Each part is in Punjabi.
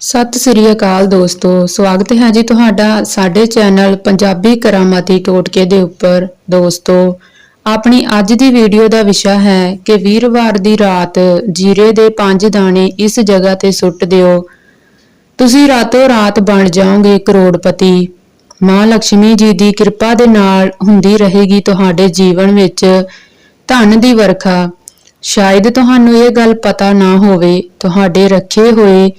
ਸਤਿ ਸ੍ਰੀ ਅਕਾਲ ਦੋਸਤੋ, ਸਵਾਗਤ ਹੈ ਜੀ ਤੁਹਾਡਾ ਸਾਡੇ ਚੈਨਲ ਪੰਜਾਬੀ ਕਰਾਮਾਤੀ ਟੋਟਕੇ ਦੇ ਉੱਪਰ। ਦੋਸਤੋ, ਆਪਣੀ ਅੱਜ ਦੀ ਵੀਡੀਓ ਦਾ ਵਿਸ਼ਾ ਹੈ ਕਿ ਵੀਰਵਾਰ ਦੀ ਰਾਤ ਜੀਰੇ ਦੇ ਪੰਜ ਦਾਣੇ ਇਸ ਜਗ੍ਹਾ ਤੇ ਸੁੱਟ ਦਿਓ। ਤੁਸੀਂ ਰਾਤੋਂ ਰਾਤ ਬਣ ਜਾਓਗੇ ਕਰੋੜਪਤੀ। ਮਾਂ ਲక్ష్ਮੀ ਜੀ ਦੀ ਕਿਰਪਾ ਦੇ ਨਾਲ ਹੁੰਦੀ ਰਹੇਗੀ ਤੁਹਾਡੇ ਜੀਵਨ ਵਿੱਚ ਧਨ ਦੀ ਵਰਖਾ। ਸ਼ਾਇਦ ਤੁਹਾਨੂੰ ਇਹ ਗੱਲ ਪਤਾ ਨਾ ਹੋਵੇ, ਤੁਹਾਡੇ ਰੱਖੇ ਹੋਏ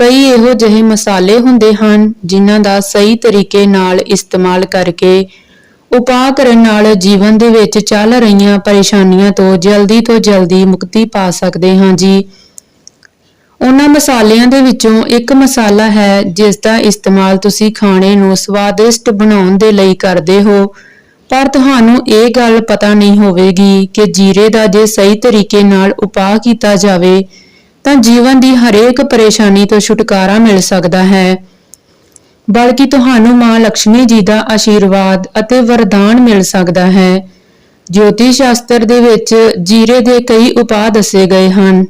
ਕਈ ਇਹੋ ਜਿਹੇ ਮਸਾਲੇ ਹੁੰਦੇ ਹਨ ਜਿਨ੍ਹਾਂ ਦਾ ਸਹੀ ਤਰੀਕੇ ਨਾਲ ਇਸਤੇਮਾਲ ਕਰਕੇ ਉਪਾਅ ਕਰਨ ਨਾਲ ਜੀਵਨ ਦੇ ਵਿੱਚ ਚੱਲ ਰਹੀਆਂ ਪਰੇਸ਼ਾਨੀਆਂ ਤੋਂ ਜਲਦੀ ਤੋਂ ਜਲਦੀ ਮੁਕਤੀ ਪਾ ਸਕਦੇ ਹਾਂ ਜੀ। ਉਹਨਾਂ ਮਸਾਲਿਆਂ ਦੇ ਵਿੱਚੋਂ ਇੱਕ ਮਸਾਲਾ ਹੈ ਜਿਸ ਦਾ ਇਸਤੇਮਾਲ ਤੁਸੀਂ ਖਾਣੇ ਨੂੰ ਸਵਾਦਿਸ਼ਟ ਬਣਾਉਣ ਦੇ ਲਈ ਕਰਦੇ ਹੋ, ਪਰ ਤੁਹਾਨੂੰ ਇਹ ਗੱਲ ਪਤਾ ਨਹੀਂ ਹੋਵੇਗੀ ਕਿ ਜੀਰੇ ਦਾ ਜੇ ਸਹੀ ਤਰੀਕੇ ਨਾਲ ਉਪਾਅ ਕੀਤਾ ਜਾਵੇ ਤਾਂ ਜੀਵਨ ਦੀ ਹਰੇਕ ਪਰੇਸ਼ਾਨੀ ਤੋਂ ਛੁਟਕਾਰਾ ਮਿਲ ਸਕਦਾ ਹੈ। ਬਲਕਿ ਤੁਹਾਨੂੰ ਮਾਂ ਲక్ష్ਮੀ ਜੀ ਦਾ ਆਸ਼ੀਰਵਾਦ ਅਤੇ ਵਰਦਾਨ ਮਿਲ ਸਕਦਾ ਹੈ। ਜੋਤਿਸ਼ ਸ਼ਾਸਤਰ ਦੇ ਵਿੱਚ ਜੀਰੇ ਦੇ ਕਈ ਉਪਾਅ ਦੱਸੇ ਗਏ ਹਨ।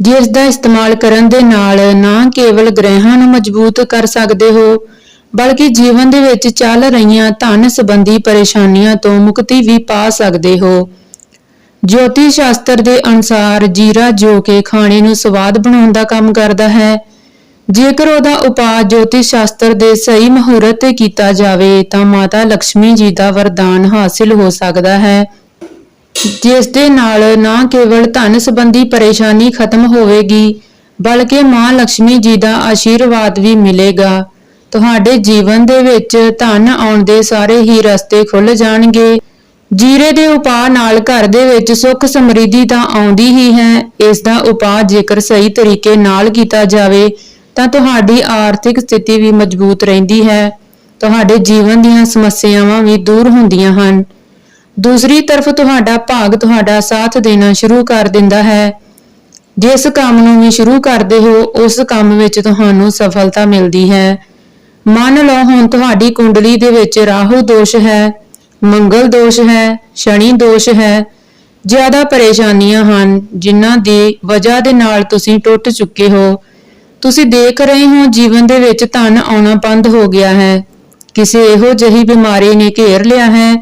ਜਿਸ ਦਾ ਇਸਤੇਮਾਲ ਕਰਨ ਦੇ ਨਾਲ ਨਾ ਕੇਵਲ ਗ੍ਰਹਿਾਂ ਨੂੰ ਮਜ਼ਬੂਤ ਕਰ ਸਕਦੇ ਹੋ, ਬਲਕਿ ਜੀਵਨ ਦੇ ਵਿੱਚ ਚੱਲ ਰਹੀਆਂ ਧਨ ਸੰਬੰਧੀ ਪਰੇਸ਼ਾਨੀਆਂ ਤੋਂ ਮੁਕਤੀ ਵੀ ਪਾ ਸਕਦੇ ਹੋ। ਜੋਤੀ ਸ਼ਾਸਤਰ ਦੇ ਅਨੁਸਾਰ ਜੀਰਾ ਜੋ ਕਿ ਖਾਣੇ ਨੂੰ ਸਵਾਦ ਬਣਾਉਣ ਦਾ ਕੰਮ ਕਰਦਾ ਹੈ। ਜੇਕਰ ਉਹਦਾ ਉਪਾਅ ਜੋਤੀ ਸ਼ਾਸਤਰ ਦੇ ਸਹੀ ਮਹੂਰਤ ਤੇ ਕੀਤਾ ਜਾਵੇ, ਤਾਂ ਮਾਤਾ ਲక్ష్ਮੀ ਜੀ ਦਾ ਵਰਦਾਨ ਹਾਸਿਲ ਹੋ ਸਕਦਾ ਹੈ। ਜਿਸ ਦੇ ਨਾਲ ਨਾ ਕੇਵਲ ਧਨ ਸੰਬੰਧੀ ਪਰੇਸ਼ਾਨੀ ਖਤਮ ਹੋਵੇਗੀ, ਬਲਕਿ ਮਾਂ ਲక్ష్ਮੀ ਜੀ ਦਾ ਆਸ਼ੀਰਵਾਦ ਵੀ ਮਿਲੇਗਾ। ਤੁਹਾਡੇ ਜੀਵਨ ਦੇ ਵਿੱਚ ਧਨ ਆਉਣ ਦੇ ਸਾਰੇ ਹੀ ਰਸਤੇ ਖੁੱਲ ਜਾਣਗੇ। ਜੀਰੇ ਦੇ ਉਪਾਅ ਨਾਲ ਘਰ ਦੇ ਵਿੱਚ ਸੁੱਖ ਸਮਰਿੱਧੀ ਤਾਂ ਆਉਂਦੀ ਹੀ ਹੈ ਇਸ ਦਾ ਉਪਾਅ ਜੇਕਰ ਸਹੀ ਤਰੀਕੇ ਨਾਲ ਕੀਤਾ ਜਾਵੇ, ਤਾਂ ਤੁਹਾਡੀ ਆਰਥਿਕ ਸਥਿਤੀ ਵੀ ਮਜ਼ਬੂਤ ਰਹਿੰਦੀ ਹੈ। ਤੁਹਾਡੇ ਜੀਵਨ ਦੀਆਂ ਸਮੱਸਿਆਵਾਂ ਵੀ ਦੂਰ ਹੁੰਦੀਆਂ ਹਨ। ਦੂਸਰੀ ਤਰਫ ਤੁਹਾਡਾ ਭਾਗ ਤੁਹਾਡਾ ਸਾਥ ਦੇਣਾ ਸ਼ੁਰੂ ਕਰ ਦਿੰਦਾ ਹੈ। ਜਿਸ ਕੰਮ ਨੂੰ ਵੀ ਸ਼ੁਰੂ ਕਰਦੇ ਹੋ, ਉਸ ਕੰਮ ਵਿੱਚ ਤੁਹਾਨੂੰ ਸਫਲਤਾ ਮਿਲਦੀ ਹੈ। ਮੰਨ ਲਓ ਹੁਣ ਤੁਹਾਡੀ ਕੁੰਡਲੀ ਦੇ ਵਿੱਚ ਰਾਹੂ ਦੋਸ਼ ਹੈ। ਮੰਗਲ ਦੋਸ਼ ਹੈ, ਸ਼ਨੀ ਦੋਸ਼ ਹੈ, ਜ਼ਿਆਦਾ ਪਰੇਸ਼ਾਨੀਆਂ ਹਨ ਜਿਨ੍ਹਾਂ ਦੀ ਵਜ੍ਹਾ ਦੇ ਨਾਲ ਤੁਸੀਂ ਟੁੱਟ ਚੁੱਕੇ ਹੋ। ਤੁਸੀਂ ਦੇਖ ਰਹੇ ਹੋ ਜੀਵਨ ਦੇ ਵਿੱਚ ਧਨ ਆਉਣਾ ਬੰਦ ਹੋ ਗਿਆ ਹੈ। ਕਿਸੇ ਇਹੋ ਜਿਹੀ ਬਿਮਾਰੀ ਨੇ ਘੇਰ ਲਿਆ ਹੈ,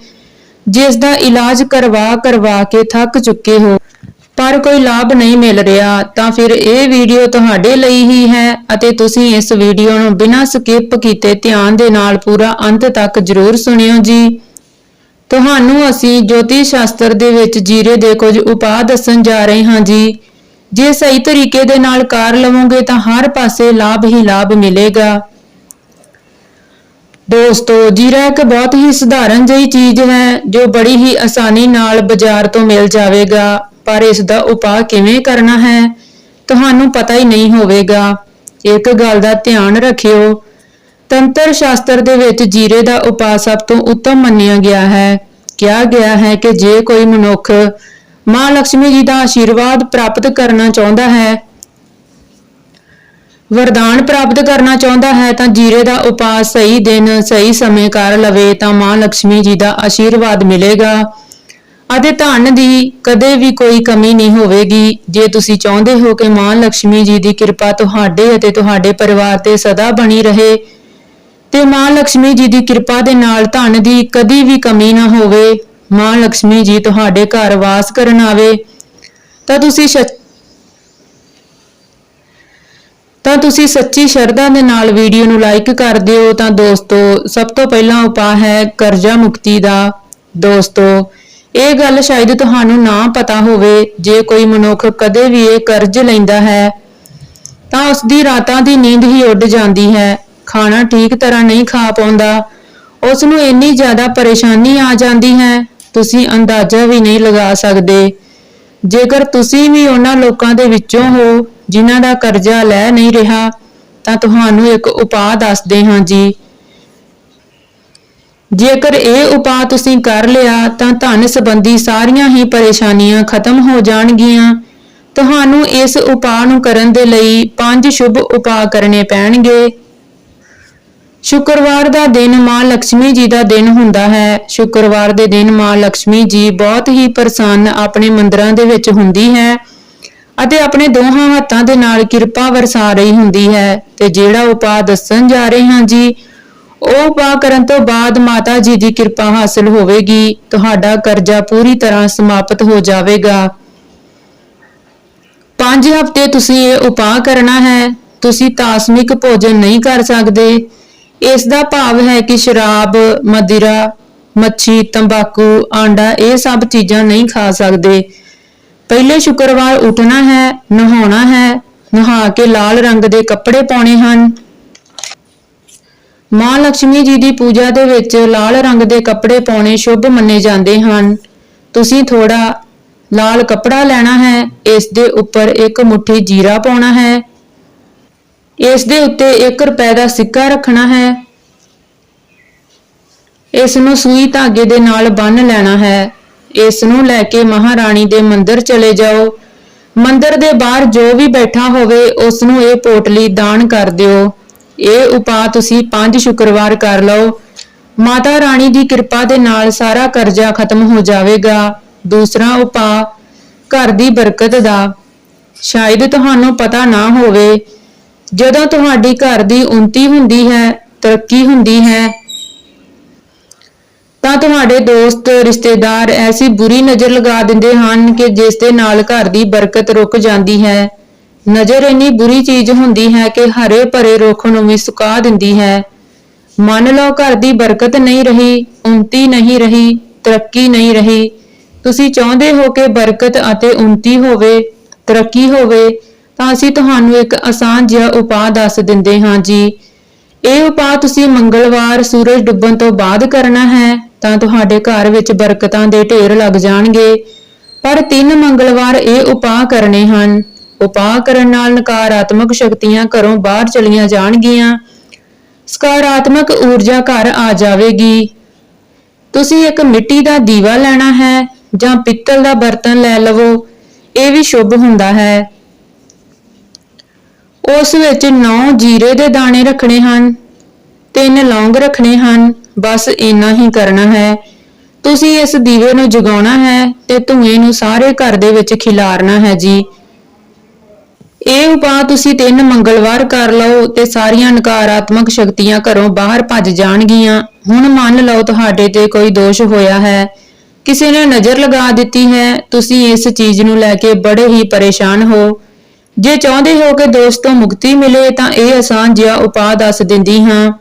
ਜਿਸ ਦਾ ਇਲਾਜ ਕਰਵਾ ਕਰਵਾ ਕੇ ਥੱਕ ਚੁੱਕੇ ਹੋ। ਪਰ ਕੋਈ ਲਾਭ ਨਹੀਂ ਮਿਲ ਰਿਹਾ, ਤਾਂ ਫਿਰ ਇਹ ਵੀਡੀਓ ਤੁਹਾਡੇ ਲਈ ਹੀ ਹੈ ਅਤੇ ਤੁਸੀਂ ਇਸ ਵੀਡੀਓ ਨੂੰ ਬਿਨਾਂ ਸਕਿਪ ਕੀਤੇ ਧਿਆਨ ਦੇ ਨਾਲ ਪੂਰਾ ਅੰਤ ਤੱਕ ਜ਼ਰੂਰ ਸੁਣਿਓ ਜੀ। ਤੁਹਾਨੂੰ ਅਸੀਂ ਜੋਤਿਸ਼ ਸ਼ਾਸਤਰ ਦੇ ਵਿੱਚ ਜੀਰੇ ਦੇ ਕੁਝ ਉਪਾਅ ਦੱਸਣ ਜਾ ਰਹੇ ਹਾਂ ਜੀ। ਜੇ ਸਹੀ ਤਰੀਕੇ ਦੇ ਨਾਲ ਕਰ ਲਵੋਗੇ ਤਾਂ ਹਰ ਪਾਸੇ ਲਾਭ ਹੀ ਲਾਭ ਮਿਲੇਗਾ। ਦੋਸਤੋ, ਜੀਰਾ ਇੱਕ ਬਹੁਤ ਹੀ ਸਧਾਰਨ ਜਿਹੀ ਚੀਜ਼ ਹੈ, ਜੋ ਬੜੀ ਹੀ ਆਸਾਨੀ ਨਾਲ ਬਾਜ਼ਾਰ ਤੋਂ ਮਿਲ ਜਾਵੇਗਾ। ਪਰ ਇਸ ਦਾ ਉਪਾਅ ਕਿਵੇਂ ਕਰਨਾ ਹੈ, ਤੁਹਾਨੂੰ ਪਤਾ ਹੀ ਨਹੀਂ ਹੋਵੇਗਾ। ਇੱਕ ਗੱਲ ਦਾ ਧਿਆਨ ਰੱਖਿਓ ਤੰਤਰ ਸ਼ਾਸਤਰ ਦੇ ਵਿੱਚ ਜੀਰੇ ਦਾ ਉਪਾਅ ਸਭ ਤੋਂ ਉੱਤਮ ਮੰਨਿਆ ਗਿਆ ਹੈ। ਕਿਹਾ ਗਿਆ ਹੈ ਕਿ ਜੇ ਕੋਈ ਮਨੁੱਖ ਮਾਂ ਲਕਸ਼ਮੀ ਜੀ ਦਾ ਆਸ਼ੀਰਵਾਦ ਪ੍ਰਾਪਤ ਕਰਨਾ ਚਾਹੁੰਦਾ ਹੈ, ਵਰਦਾਨ ਪ੍ਰਾਪਤ ਕਰਨਾ ਚਾਹੁੰਦਾ ਹੈ, ਤਾਂ ਜੀਰੇ ਦਾ ਉਪਾਅ ਸਹੀ ਦਿਨ, ਸਹੀ ਸਮੇਂ ਕਰ ਲਵੇ, ਤਾਂ ਮਾਂ ਲਕਸ਼ਮੀ ਜੀ ਦਾ ਆਸ਼ੀਰਵਾਦ ਮਿਲੇਗਾ। ਅਤੇ ਧਨ ਦੀ ਕਦੇ ਵੀ ਕੋਈ ਕਮੀ ਨਹੀਂ ਹੋਵੇਗੀ। ਜੇ ਤੁਸੀਂ ਚਾਹੁੰਦੇ ਹੋ ਕਿ ਮਾਂ ਲਕਸ਼ਮੀ ਜੀ ਦੀ ਕਿਰਪਾ ਤੁਹਾਡੇ ਅਤੇ ਤੁਹਾਡੇ ਪਰਿਵਾਰ ਤੇ ਸਦਾ ਬਣੀ ਰਹੇ ਤੇ ਮਾਂ ਲਕਸ਼ਮੀ ਜੀ ਦੀ ਕਿਰਪਾ ਦੇ ਨਾਲ ਧਨ ਦੀ ਕਦੀ ਵੀ ਕਮੀ ਨਾ ਹੋਵੇ। ਮਾਂ ਲਕਸ਼ਮੀ ਜੀ ਤੁਹਾਡੇ ਘਰ ਵਾਸ ਕਰਨ ਆਵੇ। ਤਾਂ ਤੁਸੀਂ ਤਾਂ ਤੁਸੀਂ ਸੱਚੀ ਸ਼ਰਧਾ ਦੇ ਨਾਲ ਵੀਡੀਓ ਨੂੰ ਲਾਈਕ ਕਰ ਦਿਓ। ਤਾਂ ਦੋਸਤੋ, ਸਭ ਤੋਂ ਪਹਿਲਾ ਉਪਾਅ ਹੈ ਕਰਜ਼ਾ ਮੁਕਤੀ ਦਾ। ਦੋਸਤੋ, ਇਹ ਗੱਲ ਸ਼ਾਇਦ ਤੁਹਾਨੂੰ ਨਾ ਪਤਾ ਹੋਵੇ। ਜੇ ਕੋਈ ਮਨੁੱਖ ਕਦੇ ਵੀ ਇਹ ਕਰਜ਼ ਲੈਂਦਾ ਹੈ, ਤਾਂ ਉਸ ਦੀ ਰਾਤਾਂ ਦੀ ਨੀਂਦ ਹੀ ਉੱਡ ਜਾਂਦੀ ਹੈ। ਖਾਣਾ ਠੀਕ ਤਰ੍ਹਾਂ ਨਹੀਂ ਖਾ ਪਾਉਂਦਾ। ਉਸ ਨੂੰ ਇੰਨੀ ਜ਼ਿਆਦਾ ਪਰੇਸ਼ਾਨੀ ਆ ਜਾਂਦੀ ਹੈ, ਤੁਸੀਂ ਅੰਦਾਜ਼ਾ ਵੀ ਨਹੀਂ ਲਗਾ ਸਕਦੇ। ਜੇਕਰ ਤੁਸੀਂ ਵੀ ਉਹਨਾਂ ਲੋਕਾਂ ਦੇ ਵਿੱਚੋਂ ਹੋ, ਜਿਨ੍ਹਾਂ ਦਾ ਕਰਜ਼ਾ ਲੈ ਨਹੀਂ ਰਿਹਾ, ਤਾਂ ਤੁਹਾਨੂੰ ਇੱਕ ਉਪਾਅ ਦੱਸਦੇ ਹਾਂ ਜੀ। ਜੇਕਰ ਇਹ ਉਪਾਅ ਤੁਸੀਂ ਕਰ ਲਿਆ, ਤਾਂ ਧਨ ਸੰਬੰਧੀ ਸਾਰੀਆਂ ਹੀ ਪਰੇਸ਼ਾਨੀਆਂ ਖਤਮ ਹੋ ਜਾਣਗੀਆਂ। ਤੁਹਾਨੂੰ ਇਸ ਉਪਾਅ ਨੂੰ ਕਰਨ ਦੇ ਲਈ ਪੰਜ ਸ਼ੁਭ ਉਪਾਅ ਕਰਨੇ ਪੈਣਗੇ। ਸ਼ੁੱਕਰਵਾਰ ਦਾ ਦਿਨ ਮਾਂ ਲਕਸ਼ਮੀ ਜੀ ਦਾ ਦਿਨ ਹੁੰਦਾ ਹੈ। ਸ਼ੁੱਕਰਵਾਰ ਦੇ ਦਿਨ ਮਾਂ ਲਕਸ਼ਮੀ ਜੀ ਬਹੁਤ ਹੀ ਪ੍ਰਸੰਨ ਆਪਣੇ ਮੰਦਰਾਂ ਦੇ ਵਿੱਚ ਹੁੰਦੀ ਹੈ ਅਤੇ ਆਪਣੇ ਦੋਹਾਂ ਹੱਥਾਂ ਦੇ ਨਾਲ ਕਿਰਪਾ ਵਰਸਾ ਰਹੀ ਹੁੰਦੀ ਹੈ ਤੇ ਜਿਹੜਾ ਉਪਾਅ ਦੱਸਣ ਜਾ ਰਹੇ ਹਾਂ ਜੀ, ਉਹ ਉਪਾਅ ਕਰਨ ਤੋਂ ਬਾਅਦ ਮਾਤਾ ਜੀ ਦੀ ਕਿਰਪਾ ਹਾਸਲ ਹੋਵੇਗੀ, ਤੁਹਾਡਾ ਕਰਜ਼ਾ ਪੂਰੀ ਤਰ੍ਹਾਂ ਸਮਾਪਤ ਹੋ ਜਾਵੇਗਾ। ਪੰਜ ਹਫ਼ਤੇ ਤੁਸੀਂ ਇਹ ਉਪਾਅ ਕਰਨਾ ਹੈ, ਤੁਸੀਂ ਤਾਸਮਿਕ ਭੋਜਨ ਨਹੀਂ ਕਰ ਸਕਦੇ। ਇਸ ਦਾ ਭਾਵ ਹੈ ਕਿ ਸ਼ਰਾਬ, ਮਦਿਰਾ, ਮੱਛੀ, ਤੰਬਾਕੂ, ਆਂਡਾ ਇਹ ਸਭ ਚੀਜ਼ਾਂ ਨਹੀਂ ਖਾ ਸਕਦੇ। ਪਹਿਲੇ ਸ਼ੁੱਕਰਵਾਰ ਉੱਠਣਾ ਹੈ, ਨਹਾਉਣਾ ਹੈ, ਨਹਾ ਕੇ ਲਾਲ ਰੰਗ ਦੇ ਕੱਪੜੇ ਪਾਉਣੇ ਹਨ। ਮਾਂ ਲక్ష్ਮੀ ਜੀ ਦੀ ਪੂਜਾ ਦੇ ਵਿੱਚ ਲਾਲ ਰੰਗ ਦੇ ਕੱਪੜੇ ਪਾਉਣੇ ਸ਼ੁੱਭ ਮੰਨੇ ਜਾਂਦੇ ਹਨ। ਤੁਸੀਂ ਥੋੜਾ ਲਾਲ ਕੱਪੜਾ ਲੈਣਾ ਹੈ, ਇਸ ਦੇ ਉੱਪਰ ਇੱਕ ਮੁੱਠੀ ਜੀਰਾ ਪਾਉਣਾ ਹੈ ਇਸ ਦੇ ਉੱਤੇ 1 ਰੁਪਏ ਦਾ ਸਿੱਕਾ ਰੱਖਣਾ ਹੈ। ਇਸ ਨੂੰ ਸੂਈ ਧਾਗੇ ਦੇ ਨਾਲ ਬੰਨ ਲੈਣਾ ਹੈ। ਇਸ ਨੂੰ ਲੈ ਕੇ ਮਹਾਰਾਣੀ ਦੇ ਮੰਦਿਰ ਚਲੇ ਜਾਓ। ਮੰਦਿਰ ਦੇ ਬਾਹਰ ਜੋ ਵੀ ਬੈਠਾ ਹੋਵੇ, ਉਸ ਨੂੰ ਇਹ ਪੋਟਲੀ ਦਾਨ ਕਰ ਦਿਓ। ਇਹ ਉਪਾਅ ਤੁਸੀਂ ਪੰਜ ਸ਼ੁੱਕਰਵਾਰ ਕਰ ਲਓ। ਮਾਤਾ ਰਾਣੀ ਦੀ ਕਿਰਪਾ ਦੇ ਨਾਲ ਸਾਰਾ ਕਰਜ਼ਾ ਖਤਮ ਹੋ ਜਾਵੇਗਾ। ਦੂਸਰਾ ਉਪਾਅ, ਘਰ ਦੀ ਬਰਕਤ ਦਾ। ਸ਼ਾਇਦ ਤੁਹਾਨੂੰ ਪਤਾ ਨਾ ਹੋਵੇ ਜਦੋਂ ਤੁਹਾਡੀ ਘਰ ਦੀ ਉੱਨਤੀ ਹੁੰਦੀ ਹੈ, ਤਰੱਕੀ ਹੁੰਦੀ ਹੈ, ਤਾਂ ਤੁਹਾਡੇ ਦੋਸਤ, ਰਿਸ਼ਤੇਦਾਰ ਐਸੀ ਬੁਰੀ ਨਜ਼ਰ ਲਗਾ ਦਿੰਦੇ ਹਨ ਕਿ ਜਿਸ ਦੇ ਨਾਲ ਘਰ ਦੀ ਬਰਕਤ ਰੁਕ ਜਾਂਦੀ ਹੈ। ਨਜ਼ਰ ਇੰਨੀ ਬੁਰੀ ਚੀਜ਼ ਹੁੰਦੀ ਹੈ ਕਿ ਹਰੇ ਭਰੇ ਰੁੱਖ ਨੂੰ ਵੀ ਸੁਕਾ ਦਿੰਦੀ ਹੈ। ਮੰਨ ਲਓ ਘਰ ਦੀ ਬਰਕਤ ਨਹੀਂ ਰਹੀ, ਉੱਨਤੀ ਨਹੀਂ ਰਹੀ, ਤਰੱਕੀ ਨਹੀਂ ਰਹੀ। ਤੁਸੀਂ ਚਾਹੁੰਦੇ ਹੋ ਕਿ ਬਰਕਤ ਅਤੇ ਉੱਨਤੀ ਹੋਵੇ, ਤਰੱਕੀ ਹੋਵੇ ਤਾਂ ਅਸੀਂ ਤੁਹਾਨੂੰ ਇੱਕ ਆਸਾਨ ਜਿਹਾ ਉਪਾਅ ਦੱਸ ਦਿੰਦੇ ਹਾਂ ਜੀ। ਇਹ ਉਪਾਅ ਤੁਸੀਂ ਮੰਗਲਵਾਰ ਸੂਰਜ ਡੁੱਬਣ ਤੋਂ ਬਾਅਦ ਕਰਨਾ ਹੈ, ਤਾਂ ਤੁਹਾਡੇ ਘਰ ਵਿੱਚ ਬਰਕਤਾਂ ਦੇ ਢੇਰ ਲੱਗ ਜਾਣਗੇ। ਪਰ ਤਿੰਨ ਮੰਗਲਵਾਰ ਇਹ ਉਪਾਅ ਕਰਨੇ ਹਨ। ਉਪਾਅ ਕਰਨ ਨਾਲ ਨਕਾਰਾਤਮਕ ਸ਼ਕਤੀਆਂ ਘਰੋਂ ਬਾਹਰ ਚਲੀਆਂ ਜਾਣਗੀਆਂ। ਸਕਾਰਾਤਮਕ ਊਰਜਾ ਘਰ ਆ ਜਾਵੇਗੀ। ਤੁਸੀਂ ਇੱਕ ਮਿੱਟੀ ਦਾ ਦੀਵਾ ਲੈਣਾ ਹੈ ਜਾਂ ਪਿੱਤਲ ਦਾ ਬਰਤਨ ਲੈ ਲਵੋ, ਇਹ ਵੀ ਸ਼ੁਭ ਹੁੰਦਾ ਹੈ। ਉਸ ਵਿੱਚ 9 ਜੀਰੇ ਦੇ ਦਾਣੇ ਰੱਖਣੇ ਹਨ, ਤਿੰਨ ਲੌਂਗ ਰੱਖਣੇ ਹਨ, ਬਸ ਇੰਨਾ ਹੀ ਕਰਨਾ ਹੈ। ਤੁਸੀਂ ਇਸ ਦੀਵੇ ਨੂੰ ਜਗਾਉਣਾ ਹੈ ਤੇ ਧੂਏ ਨੂੰ ਸਾਰੇ ਘਰ ਦੇ ਵਿੱਚ ਖਿਲਾਰਨਾ ਹੈ ਜੀ। ਇਹ ਉਪਾਅ ਤੁਸੀਂ ਤਿੰਨ ਮੰਗਲਵਾਰ ਕਰ ਲਓ ਤੇ ਸਾਰੀਆਂ ਨਕਾਰਾਤਮਕ ਸ਼ਕਤੀਆਂ ਘਰੋਂ ਬਾਹਰ ਭੱਜ ਜਾਣਗੀਆਂ। ਹੁਣ ਮੰਨ ਲਓ ਤੁਹਾਡੇ ਤੇ ਕੋਈ ਦੋਸ਼ ਹੋਇਆ ਹੈ। ਕਿਸੇ ਨੇ ਨਜ਼ਰ ਲਗਾ ਦਿੱਤੀ ਹੈ, ਤੁਸੀਂ ਇਸ ਚੀਜ਼ ਨੂੰ ਲੈ ਕੇ ਬੜੇ ਹੀ ਪਰੇਸ਼ਾਨ ਹੋ। ਜੇ ਚਾਹੁੰਦੇ ਹੋ ਕਿ ਦੋਸ਼ ਤੋਂ ਮੁਕਤੀ ਮਿਲੇ ਤਾਂ ਇਹ ਆਸਾਨ ਜਿਹਾ ਉਪਾਅ ਦੱਸ ਦਿੰਦੀ ਹਾਂ।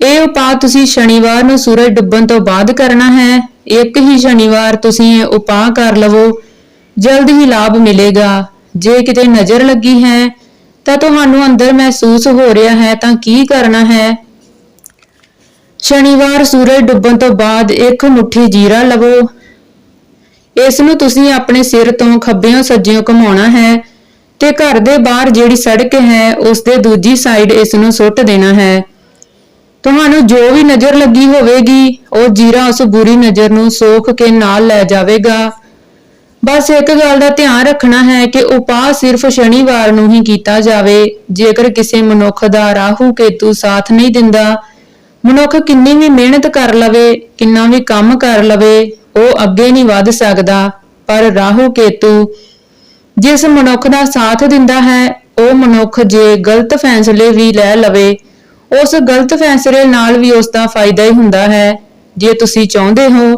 ਇਹ ਉਪਾਅ ਤੁਸੀਂ ਸ਼ਨੀਵਾਰ ਨੂੰ ਸੂਰਜ ਡੁੱਬਣ ਤੋਂ ਬਾਅਦ ਕਰਨਾ ਹੈ। ਇੱਕ ਹੀ ਸ਼ਨੀਵਾਰ ਤੁਸੀਂ ਇਹ ਉਪਾਅ ਕਰ ਲਵੋ। ਜਲਦ ਹੀ ਲਾਭ ਮਿਲੇਗਾ। ਜੇ ਕਿਤੇ ਨਜ਼ਰ ਲੱਗੀ ਹੈ ਤਾਂ ਤੁਹਾਨੂੰ ਅੰਦਰ ਮਹਿਸੂਸ ਹੋ ਰਿਹਾ ਹੈ ਤਾਂ ਕੀ ਕਰਨਾ ਹੈ? ਸ਼ਨੀਵਾਰ ਸੂਰਜ ਡੁੱਬਣ ਤੋਂ ਬਾਅਦ ਇੱਕ ਮੁਠੀ ਜੀਰਾ ਲਵੋ। ਇਸ ਨੂੰ ਤੁਸੀਂ ਆਪਣੇ ਸਿਰ ਤੋਂ ਖੱਬਿਓਂ ਸੱਜਿਓਂ ਘੁਮਾਉਣਾ ਹੈ। ਤੇ ਘਰ ਦੇ ਬਾਹਰ ਜਿਹੜੀ ਸੜਕ ਹੈ ਉਸ ਦੇ ਦੂਜੀ ਸਾਈਡ ਇਸ ਨੂੰ ਸੁੱਟ ਦੇਣਾ ਹੈ। ਤੁਹਾਨੂੰ ਜੋ ਵੀ ਨਜ਼ਰ ਲੱਗੀ ਹੋਵੇਗੀ, ਉਹ ਜੀਰਾ ਉਸ ਬੁਰੀ ਨਜ਼ਰ ਨੂੰ ਸੋਖ ਕੇ ਨਾਲ ਲੈ ਜਾਵੇਗਾ। ਬਸ ਇੱਕ ਗੱਲ ਦਾ ਧਿਆਨ ਰੱਖਣਾ ਹੈ ਕਿ ਉਪਾਅ ਸਿਰਫ ਸ਼ਨੀਵਾਰ ਨੂੰ ਹੀ ਕੀਤਾ ਜਾਵੇ। ਜੇਕਰ ਕਿਸੇ ਮਨੁੱਖ ਦਾ ਰਾਹੂ ਕੇਤੂ ਸਾਥ ਨਹੀਂ ਦਿੰਦਾ, ਮਨੁੱਖ ਕਿੰਨੀ ਵੀ ਮਿਹਨਤ ਕਰ ਲਵੇ, ਕਿੰਨਾ ਵੀ ਕੰਮ ਕਰ ਲਵੇ, ਉਹ ਅੱਗੇ ਨਹੀਂ ਵਧ ਸਕਦਾ। ਪਰ ਰਾਹੂ ਕੇਤੂ ਜਿਸ ਮਨੁੱਖ ਦਾ ਸਾਥ ਦਿੰਦਾ ਹੈ, ਉਹ ਮਨੁੱਖ ਜੇ ਗਲਤ ਫੈਸਲੇ ਵੀ ਲੈ ਲਵੇ, ਉਸ ਗਲਤ ਫੈਸਲੇ ਨਾਲ ਵੀ ਉਸ ਦਾ ਫਾਇਦਾ ਹੀ ਹੁੰਦਾ ਹੈ। ਜੇ ਤੁਸੀਂ ਚਾਹੁੰਦੇ ਹੋ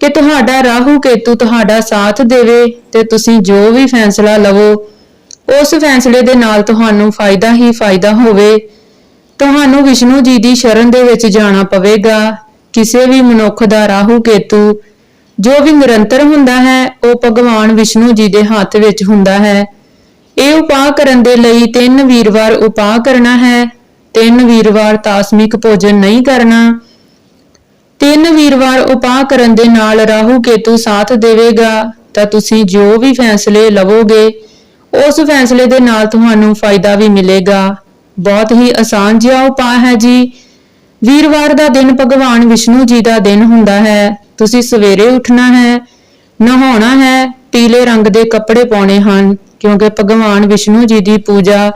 ਕਿ ਤੁਹਾਡਾ ਰਾਹੂ ਕੇਤੂ ਤੁਹਾਡਾ ਸਾਥ ਦੇਵੇ ਤੇ ਤੁਸੀਂ ਜੋ ਵੀ ਫੈਸਲਾ ਲਵੋ, ਉਸ ਫੈਸਲੇ ਦੇ ਨਾਲ ਤੁਹਾਨੂੰ ਫਾਇਦਾ ਹੀ ਫਾਇਦਾ ਹੋਵੇ। ਤੁਹਾਨੂੰ ਵਿਸ਼ਨੂੰ ਜੀ ਦੀ ਸ਼ਰਨ ਦੇ ਵਿੱਚ ਜਾਣਾ ਪਵੇਗਾ। ਕਿਸੇ ਵੀ ਮਨੁੱਖ ਦਾ ਰਾਹੂ ਕੇਤੂ ਜੋ ਵੀ ਨਿਰੰਤਰ ਹੁੰਦਾ ਹੈ, ਉਹ ਭਗਵਾਨ ਵਿਸ਼ਨੂੰ ਜੀ ਦੇ ਹੱਥ ਵਿੱਚ ਹੁੰਦਾ ਹੈ। ਇਹ ਉਪਾਅ ਕਰਨ ਦੇ ਲਈ ਤਿੰਨ ਵੀਰਵਾਰ ਉਪਾਅ ਕਰਨਾ ਹੈ, ਤਿੰਨ ਵੀਰਵਾਰ ਤਾਸਮਿਕ ਭੋਜਨ ਨਹੀਂ ਕਰਨਾ। ਤਿੰਨ ਵੀਰਵਾਰ ਉਪਾਅ ਕਰਨ ਦੇ ਨਾਲ ਰਾਹੂ ਕੇਤੂ ਸਾਥ ਦੇਵੇਗਾ, ਤਾਂ ਤੁਸੀਂ ਜੋ ਵੀ ਫੈਸਲੇ ਲਵੋਗੇ, ਉਸ ਫੈਸਲੇ ਦੇ ਨਾਲ ਤੁਹਾਨੂੰ ਫਾਇਦਾ ਵੀ ਮਿਲੇਗਾ। ਬਹੁਤ ਹੀ ਆਸਾਨ ਜਿਹਾ ਉਪਾਅ ਹੈ ਜੀ। ਵੀਰਵਾਰ ਦਾ ਦਿਨ ਭਗਵਾਨ ਵਿਸ਼ਨੂੰ ਜੀ ਦਾ ਦਿਨ ਹੁੰਦਾ ਹੈ। ਤੁਸੀਂ ਸਵੇਰੇ ਉੱਠਣਾ ਹੈ, ਨਹਾਉਣਾ ਹੈ, ਪੀਲੇ ਰੰਗ ਦੇ ਕੱਪੜੇ ਪਾਉਣੇ ਹਨ, ਕਿਉਂਕਿ ਭਗਵਾਨ ਵਿਸ਼ਨੂੰ ਜੀ ਦੀ ਪੂਜਾ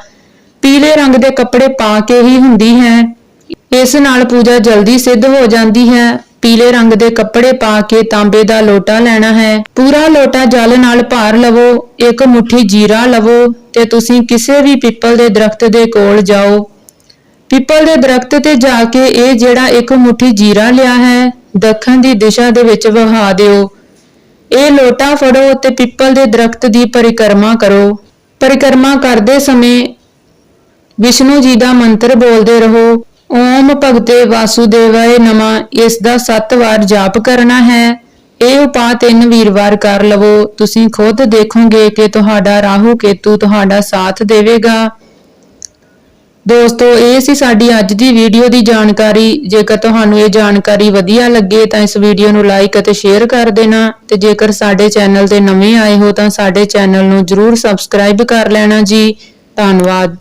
ਪੀਲੇ ਰੰਗ ਦੇ ਕੱਪੜੇ ਪਾ ਕੇ ਹੀ ਹੁੰਦੀ ਹੈ। ਇਸ ਨਾਲ ਪੂਜਾ ਜਲਦੀ ਸਿੱਧ ਹੋ ਜਾਂਦੀ ਹੈ। ਪੀਲੇ ਰੰਗ ਦੇ ਕੱਪੜੇ ਪਾ ਕੇ ਤਾਂਬੇ ਦਾ ਲੋਟਾ ਲੈਣਾ ਹੈ। ਪੂਰਾ ਲੋਟਾ ਜਲ ਨਾਲ ਭਰ ਲਵੋ, ਇੱਕ ਮੁਠੀ ਜੀਰਾ ਲਵੋ ਤੇ ਤੁਸੀਂ ਕਿਸੇ ਵੀ ਪਿੱਪਲ ਦੇ ਦਰਖਤ ਦੇ ਕੋਲ ਜਾਓ। ਪਿੱਪਲ ਦੇ ਦਰਖਤ ਤੇ ਜਾ ਕੇ ਇਹ ਜਿਹੜਾ ਇੱਕ ਮੁਠੀ ਜੀਰਾ ਲਿਆ ਹੈ ਦੱਖਣ ਦੀ ਦਿਸ਼ਾ ਦੇ ਵਿੱਚ ਵਹਾ ਦਿਓ। ਇਹ ਲੋਟਾ ਫੜੋ ਤੇ ਪਿੱਪਲ ਦੇ ਦਰਖਤ ਦੀ ਪਰਿਕਰਮਾ ਕਰੋ। ਪਰਿਕਰਮਾ ਕਰਦੇ ਸਮੇਂ ਵਿਸ਼ਨੂੰ ਜੀ ਦਾ ਮੰਤਰ ਬੋਲਦੇ ਰਹੋ, ਓਮ ਭਗਤੇ ਵਾਸੁਦੇਵਾਏ ਨਮਾ, ਇਸ ਦਾ 7 ਵਾਰ ਜਾਪ ਕਰਨਾ ਹੈ। ਇਹ ਉਪਾਅ ਤਿੰਨ ਵੀਰਵਾਰ ਕਰ ਲਵੋ। ਤੁਸੀਂ ਖੁਦ ਦੇਖੋਗੇ ਕਿ ਤੁਹਾਡਾ ਰਾਹੂ ਕੇਤੂ ਤੁਹਾਡਾ ਸਾਥ ਦੇਵੇਗਾ। ਦੋਸਤੋ, ਇਹ ਸੀ ਸਾਡੀ ਅੱਜ ਦੀ ਵੀਡੀਓ ਦੀ ਜਾਣਕਾਰੀ। ਜੇਕਰ ਤੁਹਾਨੂੰ ਇਹ ਜਾਣਕਾਰੀ ਵਧੀਆ ਲੱਗੇ, ਤਾਂ ਇਸ ਵੀਡੀਓ ਨੂੰ ਲਾਈਕ ਅਤੇ ਸ਼ੇਅਰ ਕਰ ਦੇਣਾ। ਤੇ ਜੇਕਰ ਸਾਡੇ ਚੈਨਲ ਤੇ ਨਵੇਂ ਆਏ ਹੋ, ਤਾਂ ਸਾਡੇ ਚੈਨਲ ਨੂੰ ਜਰੂਰ ਸਬਸਕ੍ਰਾਈਬ ਕਰ ਲੈਣਾ ਜੀ। ਧੰਨਵਾਦ।